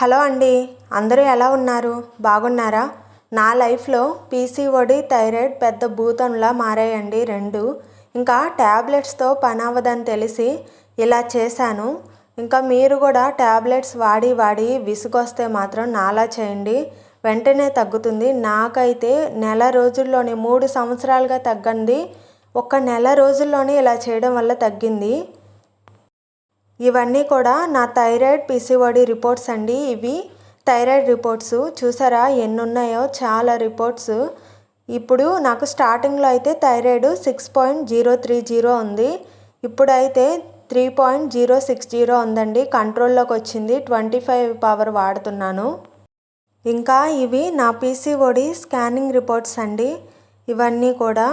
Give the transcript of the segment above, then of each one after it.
Hello అండి అందరూ ఎలా ఉన్నారు? బాగున్నారా? నా లైఫ్లో పీసీఓడి థైరాయిడ్ పెద్ద భూతంలా మారాయండి రెండు. ఇంకా ట్యాబ్లెట్స్తో పని అవ్వదని తెలిసి ఇలా చేశాను. ఇంకా మీరు కూడా ట్యాబ్లెట్స్ వాడి వాడి విసుగొస్తే మాత్రం నాలా చేయండి. వెంటనే తగ్గుతుంది. నాకైతే నెల రోజుల్లోనే మూడు సంవత్సరాలుగా తగ్గండి ఒక్క నెల రోజుల్లోనే ఇలా చేయడం వల్ల తగ్గింది. ఇవన్నీ కూడా నా థైరాయిడ్ పీసీఓడి రిపోర్ట్స్ అండి. ఇవి థైరాయిడ్ రిపోర్ట్స్. చూసారా ఎన్ని ఉన్నాయో చాలా రిపోర్ట్స్. ఇప్పుడు నాకు స్టార్టింగ్లో అయితే thyroid six point zero three zero ఉంది. ఇప్పుడైతే three point zero six zero ఉందండి. కంట్రోల్లోకి వచ్చింది. ట్వంటీ ఫైవ్ పవర్ వాడుతున్నాను. ఇంకా ఇవి నా పీసీఓడి స్కానింగ్ రిపోర్ట్స్ అండి. ఇవన్నీ కూడా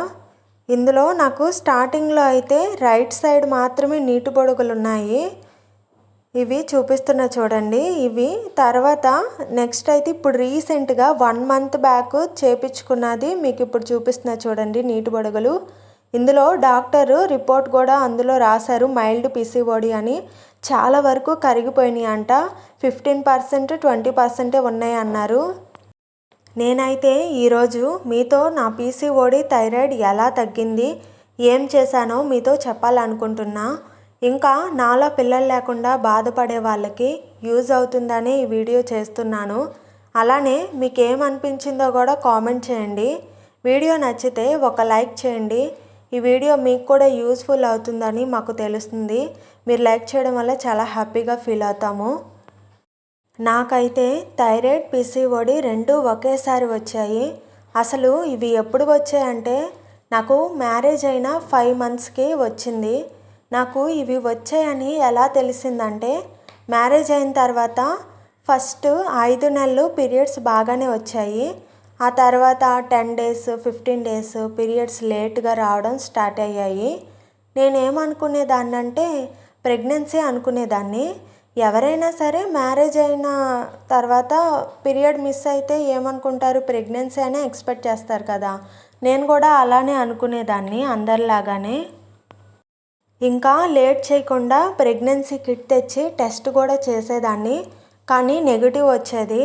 ఇందులో నాకు స్టార్టింగ్లో అయితే రైట్ సైడ్ మాత్రమే నీటి బొడుగులు ఉన్నాయి ఇవి చూపిస్తున్నా చూడండి. ఇవి తర్వాత నెక్స్ట్ అయితే ఇప్పుడు రీసెంట్గా వన్ మంత్ బ్యాక్ చేపించుకున్నది మీకు ఇప్పుడు చూపిస్తున్నా చూడండి నీటి పొడుగులు ఇందులో డాక్టరు రిపోర్ట్ కూడా అందులో రాశారు మైల్డ్ పిసిఓడి అని. చాలా వరకు కరిగిపోయినాయి అంట. ఫిఫ్టీన్ పర్సెంట్ ట్వంటీ పర్సెంటే ఉన్నాయి అన్నారు. నేనైతే ఈరోజు మీతో నా పీసీఓడి థైరాయిడ్ ఎలా తగ్గింది ఏం చేశానో మీతో చెప్పాలనుకుంటున్నా. ఇంకా నాలో పిల్లలు లేకుండా బాధపడే వాళ్ళకి యూజ్ అవుతుందని ఈ వీడియో చేస్తున్నాను. అలానే మీకు ఏమనిపించిందో కూడా కామెంట్ చేయండి. వీడియో నచ్చితే ఒక లైక్ చేయండి. ఈ వీడియో మీకు కూడా యూస్ఫుల్ అవుతుందని మాకు తెలుస్తుంది. మీరు లైక్ చేయడం వల్ల చాలా హ్యాపీగా ఫీల్ అవుతాము. నాకైతే థైరాయిడ్ పీసీఓడి రెండు ఒకేసారి వచ్చాయి. అసలు ఇవి ఎప్పుడు వచ్చాయంటే నాకు మ్యారేజ్ అయిన ఫైవ్ మంత్స్కి వచ్చింది. నాకు ఇవి వచ్చాయని ఎలా తెలిసిందంటే మ్యారేజ్ అయిన తర్వాత ఫస్ట్ ఐదు నెలలు పీరియడ్స్ బాగానే వచ్చాయి. ఆ తర్వాత ten days fifteen days periods లేట్గా రావడం స్టార్ట్ అయ్యాయి. నేనేమనుకునేదాన్ని అంటే ప్రెగ్నెన్సీ అనుకునేదాన్ని. ఎవరైనా సరే మ్యారేజ్ అయిన తర్వాత పీరియడ్ మిస్ అయితే ఏమనుకుంటారు? ప్రెగ్నెన్సీ అనే ఎక్స్పెక్ట్ చేస్తారు కదా. నేను కూడా అలానే అనుకునేదాన్ని అందరిలాగానే. ఇంకా లేట్ చేయకుండా ప్రెగ్నెన్సీ కిట్ తెచ్చి టెస్ట్ కూడా చేసేదాన్ని. కానీ నెగిటివ్ వచ్చేది.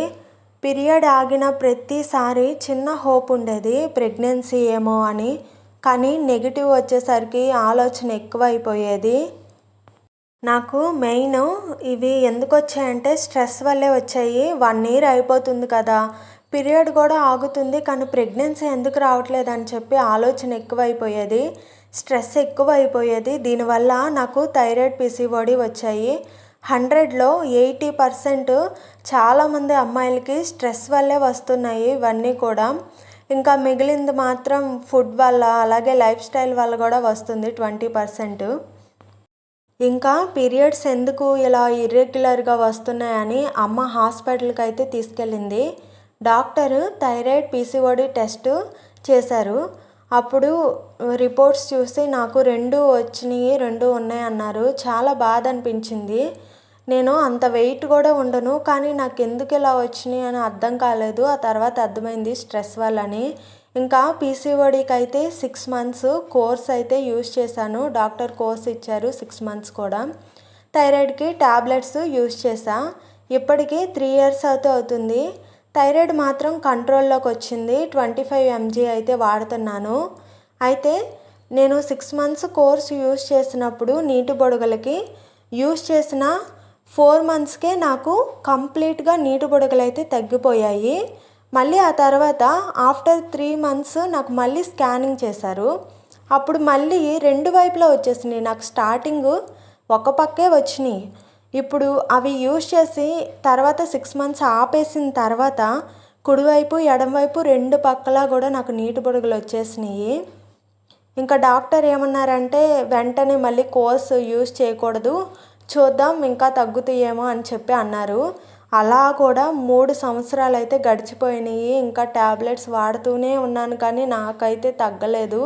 పీరియడ్ ఆగిన ప్రతిసారి చిన్న హోప్ ఉండేది ప్రెగ్నెన్సీ ఏమో అని. కానీ నెగిటివ్ వచ్చేసరికి ఆలోచన ఎక్కువైపోయేది. నాకు మెయిన్ ఇవి ఎందుకు వచ్చాయంటే స్ట్రెస్ వల్లే వచ్చాయి. వన్ ఇయర్ అయిపోతుంది కదా. పీరియడ్ కూడా ఆగుతుంది కానీ ప్రెగ్నెన్సీ ఎందుకు రావట్లేదు అని చెప్పి ఆలోచన ఎక్కువైపోయేది. స్ట్రెస్ ఎక్కువైపోయేది. దీనివల్ల నాకు థైరాయిడ్ పీసీఓడి వచ్చాయి. హండ్రెడ్లో ఎయిటీ పర్సెంట్ చాలామంది అమ్మాయిలకి స్ట్రెస్ వల్లే వస్తున్నాయి ఇవన్నీ కూడా. ఇంకా మిగిలింది మాత్రం ఫుడ్ వల్ల అలాగే లైఫ్ స్టైల్ వల్ల కూడా వస్తుంది ట్వంటీ పర్సెంట్. ఇంకా పీరియడ్స్ ఎందుకు ఇలా ఇర్రెగ్యులర్గా వస్తున్నాయని అమ్మ హాస్పిటల్కి అయితే తీసుకెళ్ళింది. డాక్టర్ థైరాయిడ్ పీసీఓడి టెస్ట్ చేశారు. అప్పుడు రిపోర్ట్స్ చూసి నాకు రెండు వచ్చినాయి రెండు ఉన్నాయి అన్నారు చాలా బాధ అనిపించింది. నేను అంత వెయిట్ కూడా ఉండను కానీ నాకు ఎందుకు ఇలా వచ్చినాయి అని అర్థం కాలేదు. ఆ తర్వాత అర్థమైంది స్ట్రెస్ వల్లని. ఇంకా పీసీఓడికి అయితే సిక్స్ మంత్స్ కోర్స్ అయితే యూజ్ చేశాను. డాక్టర్ కోర్స్ ఇచ్చారు సిక్స్ మంత్స్ కూడా. థైరాయిడ్కి ట్యాబ్లెట్స్ యూస్ చేశా. ఇప్పటికీ త్రీ ఇయర్స్ అయితే అవుతుంది. థైరాయిడ్ మాత్రం కంట్రోల్లోకి వచ్చింది. ట్వంటీ ఫైవ్ ఎంజీ అయితే వాడుతున్నాను. అయితే నేను సిక్స్ మంత్స్ కోర్స్ యూస్ చేసినప్పుడు నీటి బొడుగులకి యూస్ చేసిన ఫోర్ మంత్స్కే నాకు కంప్లీట్గా నీటి బుడగలు అయితే తగ్గిపోయాయి. మళ్ళీ ఆ తర్వాత ఆఫ్టర్ త్రీ మంత్స్ నాకు మళ్ళీ స్కానింగ్ చేశారు. అప్పుడు మళ్ళీ రెండు వైపులా వచ్చేసినాయి. నాకు స్టార్టింగ్ ఒక పక్కే వచ్చినాయి. ఇప్పుడు అవి యూజ్ చేసి తర్వాత సిక్స్ మంత్స్ ఆపేసిన తర్వాత కుడివైపు ఎడమవైపు రెండు పక్కలా కూడా నాకు నీటి బుడగలు వచ్చేసినాయి. ఇంకా డాక్టర్ ఏమన్నారంటే వెంటనే మళ్ళీ కోర్స్ యూజ్ చేయకూడదు. చూద్దాం ఇంకా తగ్గుతాయేమో అని చెప్పి అన్నారు. అలా కూడా మూడు సంవత్సరాలు అయితే గడిచిపోయినాయి. ఇంకా ట్యాబ్లెట్స్ వాడుతూనే ఉన్నాను కానీ నాకైతే తగ్గలేదు.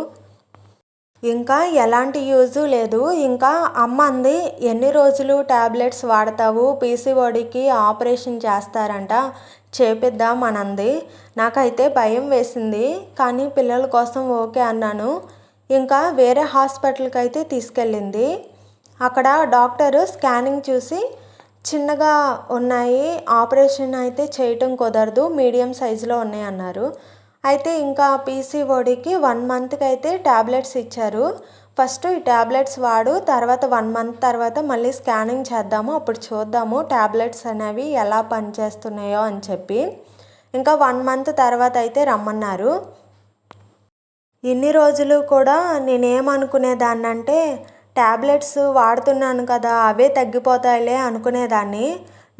ఇంకా ఎలాంటి యూజు లేదు. ఇంకా అమ్మ అంది ఎన్ని రోజులు ట్యాబ్లెట్స్ వాడతావు? పీసీఓడికి ఆపరేషన్ చేస్తారంట. చేపిద్దాం అనంది నాకైతే భయం వేసింది. కానీ పిల్లల కోసం ఓకే అన్నాను. ఇంకా వేరే హాస్పిటల్కి అయితే తీసుకెళ్ళింది. అక్కడ డాక్టరు స్కానింగ్ చూసి చిన్నగా ఉన్నాయి. ఆపరేషన్ అయితే చేయటం కుదరదు. మీడియం సైజులో ఉన్నాయి అన్నారు అయితే ఇంకా పీసీఓడికి వన్ మంత్కి అయితే ట్యాబ్లెట్స్ ఇచ్చారు. ఫస్ట్ ఈ ట్యాబ్లెట్స్ వాడు తర్వాత వన్ మంత్ తర్వాత మళ్ళీ స్కానింగ్ చేద్దాము అప్పుడు చూద్దాము ట్యాబ్లెట్స్ అనేవి ఎలా పనిచేస్తున్నాయో అని చెప్పి. ఇంకా వన్ మంత్ తర్వాత అయితే రమ్మన్నారు. ఇన్ని రోజులు కూడా నేనేమనుకునేదాన్ని అంటే ట్యాబ్లెట్స్ వాడుతున్నాను కదా అవే తగ్గిపోతాయిలే అనుకునేదాన్ని.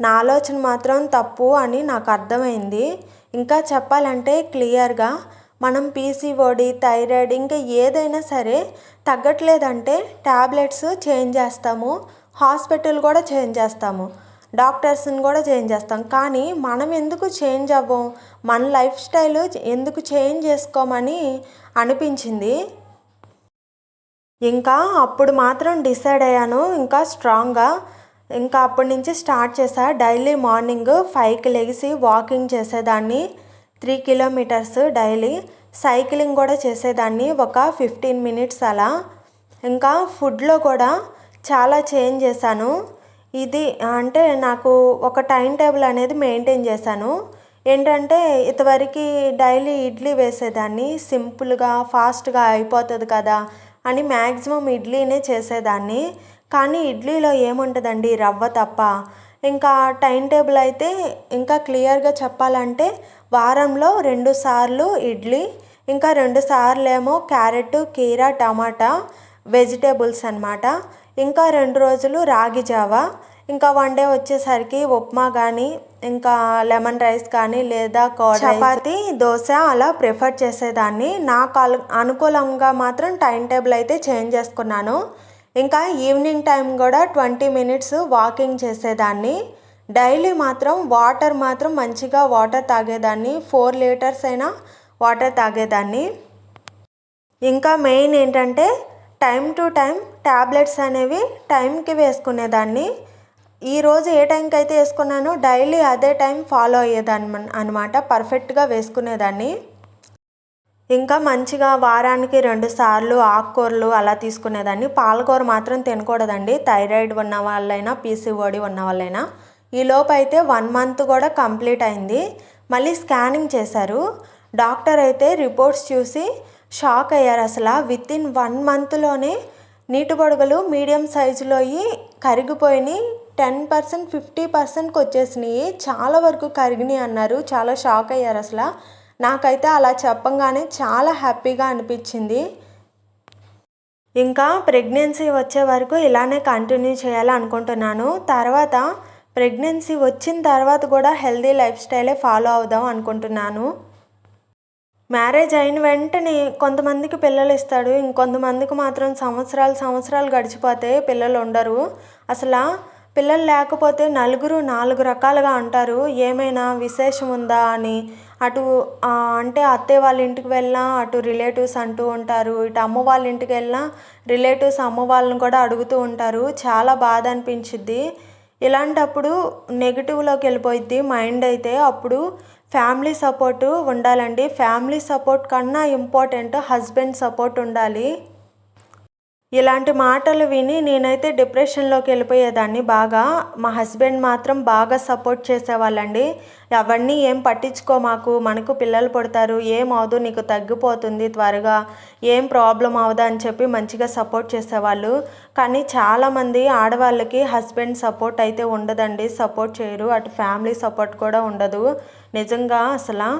నా ఆలోచన మాత్రం తప్పు అని నాకు అర్థమైంది. ఇంకా చెప్పాలంటే క్లియర్గా మనం పీసీఓడి థైరాయిడ్ ఇంకా ఏదైనా సరే తగ్గట్లేదంటే ట్యాబ్లెట్స్ చేంజ్ చేస్తాము హాస్పిటల్ కూడా చేంజ్ చేస్తాము డాక్టర్స్ని కూడా చేంజ్ చేస్తాం. కానీ మనం ఎందుకు చేంజ్ అవ్వం? మన లైఫ్ స్టైల్ ఎందుకు చేంజ్ చేసుకోమని అనిపించింది. ఇంకా అప్పుడు మాత్రం డిసైడ్ అయ్యాను. ఇంకా స్ట్రాంగ్గా ఇంకా అప్పటి నుంచి స్టార్ట్ చేశా. డైలీ మార్నింగ్ ఫైవ్కి లెగిసి వాకింగ్ చేసేదాన్ని. Three kilometres daily. సైక్లింగ్ కూడా చేసేదాన్ని ఒక ఫిఫ్టీన్ మినిట్స్ అలా. ఇంకా ఫుడ్లో కూడా చాలా చేంజ్ చేశాను. ఇది అంటే నాకు ఒక టైం టేబుల్ అనేది మెయింటైన్ చేశాను. ఏంటంటే ఇంతవరకు డైలీ ఇడ్లీ వేసేదాన్ని. సింపుల్గా ఫాస్ట్గా అయిపోతుంది కదా. అని మ్యాక్సిమం ఇడ్లీనే చేసేదాన్ని. కానీ ఇడ్లీలో ఏముంటుందండి? రవ్వ తప్ప. ఇంకా టైం టేబుల్ అయితే ఇంకా క్లియర్గా చెప్పాలంటే వారంలో రెండు సార్లు ఇడ్లీ ఇంకా రెండు సార్లు ఏమో క్యారెట్ కీర టమాటా వెజిటేబుల్స్ అనమాట ఇంకా రెండు రోజులు రాగి జావా ఇంకా వన్ డే వచ్చేసరికి ఉప్మా కానీ ఇంకా లెమన్ రైస్ కానీ లేదా చపాతి దోశ అలా ప్రిఫర్ చేసేదాన్ని. నాకు అనుకూలంగా మాత్రం టైం టేబుల్ అయితే చేంజ్ చేసుకున్నాను. ఇంకా ఈవినింగ్ టైం కూడా ట్వంటీ మినిట్స్ వాకింగ్ చేసేదాన్ని. డైలీ మాత్రం వాటర్ మాత్రం మంచిగా వాటర్ తాగేదాన్ని. ఫోర్ లీటర్స్ అయినా వాటర్ తాగేదాన్ని. ఇంకా మెయిన్ ఏంటంటే టైం టు టైం ట్యాబ్లెట్స్ అనేవి టైంకి వేసుకునేదాన్ని. ఈరోజు ఏ టైంకి అయితే వేసుకున్నానో డైలీ అదే టైం ఫాలో అయ్యేదాన్ని అనమాట పర్ఫెక్ట్గా వేసుకునేదాన్ని. ఇంకా మంచిగా వారానికి రెండు సార్లు ఆకుకూరలు అలా తీసుకునేదాన్ని. పాలకూర మాత్రం తినకూడదండి. థైరాయిడ్ ఉన్న వాళ్ళైనా పీసీఓడి ఉన్న వాళ్ళైనా. ఈ లోపు అయితే వన్ మంత్ కూడా కంప్లీట్ అయింది. మళ్ళీ స్కానింగ్ చేశారు. డాక్టర్ అయితే రిపోర్ట్స్ చూసి షాక్ అయ్యారు అసలు. విత్ ఇన్ వన్ మంత్లోనే నీటి పొడుగులు మీడియం సైజులో కరిగిపోయినాయి. టెన్ పర్సెంట్ ఫిఫ్టీ పర్సెంట్కి వచ్చేసినాయి. చాలా వరకు కరిగినాయి అన్నారు. చాలా షాక్ అయ్యారు అసలు. నాకైతే అలా చెప్పంగానే చాలా హ్యాపీగా అనిపించింది. ఇంకా ప్రెగ్నెన్సీ వచ్చే వరకు ఇలానే కంటిన్యూ చేయాలనుకుంటున్నాను తర్వాత ప్రెగ్నెన్సీ వచ్చిన తర్వాత కూడా హెల్దీ లైఫ్ స్టైలే ఫాలో అవుదాం అనుకుంటున్నాను. మ్యారేజ్ అయిన వెంటనే కొంతమందికి పిల్లలు ఇస్తాడు. ఇంకొంతమందికి మాత్రం సంవత్సరాలు సంవత్సరాలు గడిచిపోతే పిల్లలు ఉండరు. అసలు పిల్లలు లేకపోతే నలుగురు నాలుగు రకాలుగా అంటారు. ఏమైనా విశేషం ఉందా అని. అటు అంటే అత్తయ్య వాళ్ళ ఇంటికి వెళ్ళినా అటు రిలేటివ్స్ అంటూ ఉంటారు. ఇటు అమ్మ వాళ్ళ ఇంటికి వెళ్ళినా రిలేటివ్స్ అమ్మ వాళ్ళని కూడా అడుగుతూ ఉంటారు. చాలా బాధ అనిపించిద్ది. ఇలాంటప్పుడు నెగిటివ్లోకి వెళ్ళిపోయిద్ది మైండ్ అయితే. అప్పుడు ఫ్యామిలీ సపోర్టు ఉండాలండి. ఫ్యామిలీ సపోర్ట్ కన్నా ఇంపార్టెంట్ హస్బెండ్ సపోర్ట్ ఉండాలి. ఇలాంటి మాటలు విని నేనైతే డిప్రెషన్లోకి వెళ్ళిపోయేదాన్ని. బాగా మా హస్బెండ్ మాత్రం బాగా సపోర్ట్ చేసేవాళ్ళండి. అవన్నీ ఏం పట్టించుకో మాకు మనకు పిల్లలు పుడతారు ఏం అవదు నీకు తగ్గిపోతుంది త్వరగా ఏం ప్రాబ్లం అవదు అని చెప్పి మంచిగా సపోర్ట్ చేసేవాళ్ళు. కానీ చాలామంది ఆడవాళ్ళకి హస్బెండ్ సపోర్ట్ అయితే ఉండదండి. సపోర్ట్ చేయరు. అటు ఫ్యామిలీ సపోర్ట్ కూడా ఉండదు. నిజంగా అసలు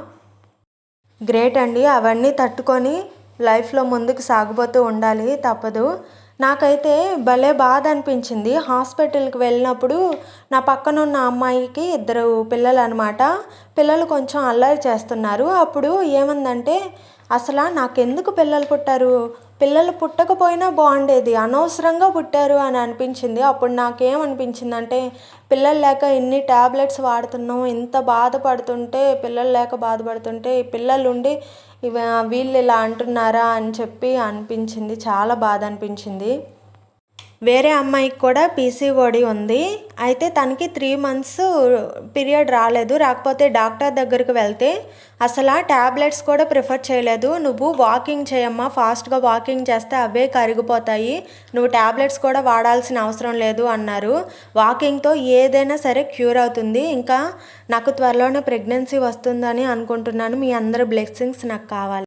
గ్రేట్ అండి. అవన్నీ తట్టుకొని లైఫ్లో ముందుకు సాగిపోతూ ఉండాలి తప్పదు. నాకైతే భలే బాధ అనిపించింది హాస్పిటల్కి వెళ్ళినప్పుడు నా పక్కన ఉన్న అమ్మాయికి ఇద్దరు పిల్లలు అనమాట పిల్లలు కొంచెం అల్లరి చేస్తున్నారు. అప్పుడు ఏమందంటే అసలు నాకెందుకు పిల్లలు పుట్టారు? పిల్లలు పుట్టకపోయినా బాగుండేది. అనవసరంగా పుట్టారు అని అనిపించింది. అప్పుడు నాకేమనిపించిందంటే పిల్లలు లేక ఎన్ని ట్యాబ్లెట్స్ వాడుతున్నాం. ఇంత బాధపడుతుంటే పిల్లలు లేక బాధపడుతుంటే పిల్లలు ఉండి ఇవి వీళ్ళు ఇలా అంటున్నారా అని చెప్పి అనిపించింది చాలా బాధ అనిపించింది. వేరే అమ్మాయికి కూడా పీసీఓడి ఉంది. అయితే తనకి త్రీ మంత్స్ పీరియడ్ రాలేదు. రాకపోతే డాక్టర్ దగ్గరికి వెళ్తే అసలు ఆ ట్యాబ్లెట్స్ కూడా ప్రిఫర్ చేయలేదు. నువ్వు వాకింగ్ చేయమ్మా ఫాస్ట్గా వాకింగ్ చేస్తే అవే కరిగిపోతాయి. నువ్వు ట్యాబ్లెట్స్ కూడా వాడాల్సిన అవసరం లేదు అన్నారు. వాకింగ్తో ఏదైనా సరే క్యూర్ అవుతుంది. ఇంకా నాకు త్వరలోనే ప్రెగ్నెన్సీ వస్తుందని అనుకుంటున్నాను. మీ అందరి బ్లెస్సింగ్స్ నాకు కావాలి.